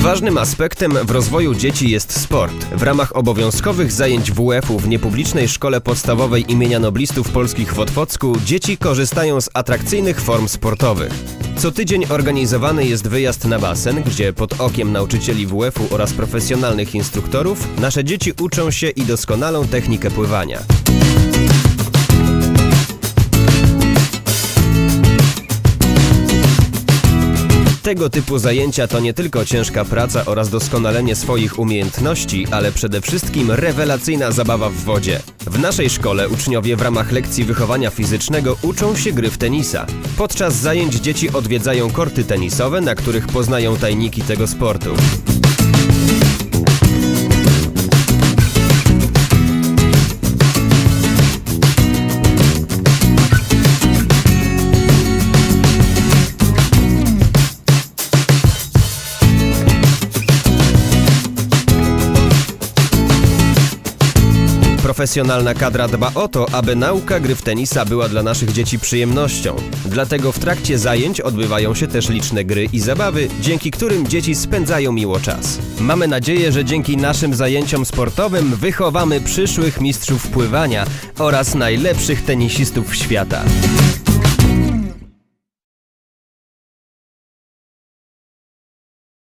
Ważnym aspektem w rozwoju dzieci jest sport. W ramach obowiązkowych zajęć WF-u w niepublicznej szkole podstawowej imienia noblistów polskich w Otwocku dzieci korzystają z atrakcyjnych form sportowych. Co tydzień organizowany jest wyjazd na basen, gdzie pod okiem nauczycieli WF-u oraz profesjonalnych instruktorów nasze dzieci uczą się i doskonalą technikę pływania. Tego typu zajęcia to nie tylko ciężka praca oraz doskonalenie swoich umiejętności, ale przede wszystkim rewelacyjna zabawa w wodzie. W naszej szkole uczniowie w ramach lekcji wychowania fizycznego uczą się gry w tenisa. Podczas zajęć dzieci odwiedzają korty tenisowe, na których poznają tajniki tego sportu. Profesjonalna kadra dba o to, aby nauka gry w tenisa była dla naszych dzieci przyjemnością. Dlatego w trakcie zajęć odbywają się też liczne gry i zabawy, dzięki którym dzieci spędzają miło czas. Mamy nadzieję, że dzięki naszym zajęciom sportowym wychowamy przyszłych mistrzów pływania oraz najlepszych tenisistów świata.